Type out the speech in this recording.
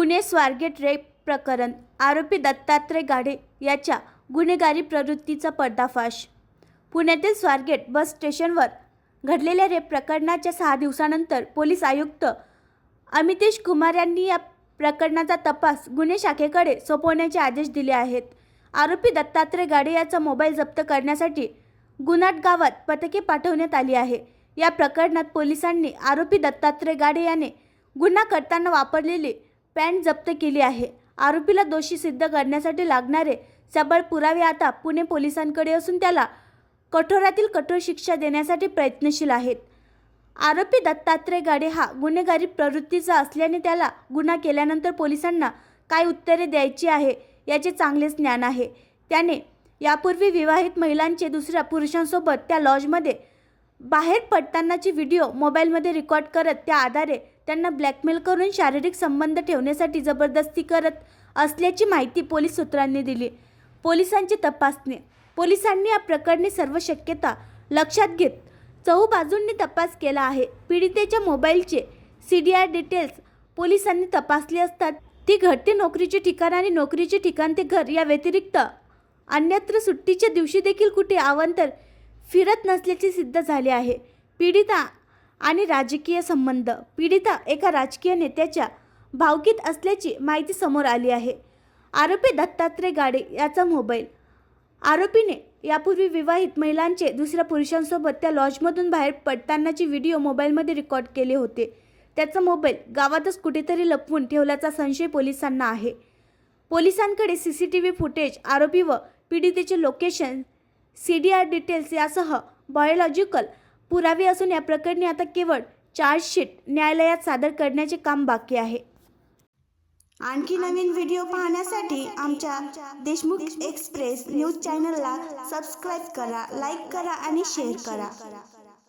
Pune Swargate rape प्रकरण आरोपी दत्तात्रय गाढे याच्या गुन्हेगारी प्रवृत्तीचा पर्दाफाश. पुण्यातील स्वारगेट बस स्टेशनवर घडलेल्या रेप प्रकरणाच्या सहा दिवसानंतर पोलीस आयुक्त अमितेश कुमार यांनी या प्रकरणाचा तपास गुन्हे शाखेकडे सोपवण्याचे आदेश दिले आहेत. आरोपी दत्तात्रय गाडे याचा मोबाईल जप्त करण्यासाठी गुनाट गावात पथके पाठवण्यात आली आहे. या प्रकरणात पोलिसांनी आरोपी दत्तात्रय गाडे याने गुन्हा करताना वापरलेली पॅन्ट जप्त केली आहे. आरोपीला दोषी सिद्ध करण्यासाठी लागणारे सबळ पुरावे आता पुणे पोलिसांकडे असून त्याला कठोरातील कठोर शिक्षा देण्यासाठी प्रयत्नशील आहेत. आरोपी दत्तात्रय गाडे हा गुन्हेगारी प्रवृत्तीचा असल्याने त्याला गुन्हा केल्यानंतर पोलिसांना काय उत्तरे द्यायची आहे याचे चांगलेच ज्ञान आहे. त्याने यापूर्वी विवाहित महिलांचे दुसऱ्या पुरुषांसोबत त्या लॉजमध्ये बाहेर पडतानाची व्हिडिओ मोबाईलमध्ये रेकॉर्ड करत त्या आधारे त्यांना ब्लॅकमेल करून शारीरिक संबंध ठेवण्यासाठी जबरदस्ती करत असल्याची माहिती पोलीस सूत्रांनी दिली. पोलिसांची तपासणी. पोलिसांनी या प्रकरणी सर्व शक्यता लक्षात घेत चहूबाजूंनी तपास केला आहे. पीडितेच्या मोबाईलचे सी डी आर डिटेल्स पोलिसांनी तपासले असतात. ती घरते नोकरीचे ठिकाण आणि नोकरीचे ठिकाण ते घर या व्यतिरिक्त अन्यत्र सुट्टीच्या दिवशी देखील कुठे आवंतर फिरत नसल्याचे सिद्ध झाले आहे. पीडिता आणि राजकीय संबंध. पीडिता एका राजकीय नेत्याच्या भावकीत असल्याची माहिती समोर आली आहे. आरोपी दत्तात्रय गाडे याचा मोबाईल. आरोपीने यापूर्वी विवाहित महिलांचे दुसऱ्या पुरुषांसोबत त्या लॉजमधून बाहेर पडतानाची व्हिडिओ मोबाईलमध्ये रेकॉर्ड केले होते. त्याचा मोबाईल गावातच कुठेतरी लपवून ठेवल्याचा संशय पोलिसांना आहे. पोलिसांकडे C C T V footage आरोपी व पीडितेचे location C D R details यासह बायोलॉजिकल पुरावे असून या प्रकरणी आता केवळ चार्जशीट न्यायालयात सादर करण्याचे काम बाकी आहे. आणखी नवीन व्हिडिओ पाहण्यासाठी आमच्या देशमुख एक्सप्रेस न्यूज चॅनलला सबस्क्राईब करा लाईक करा आणि शेअर करा.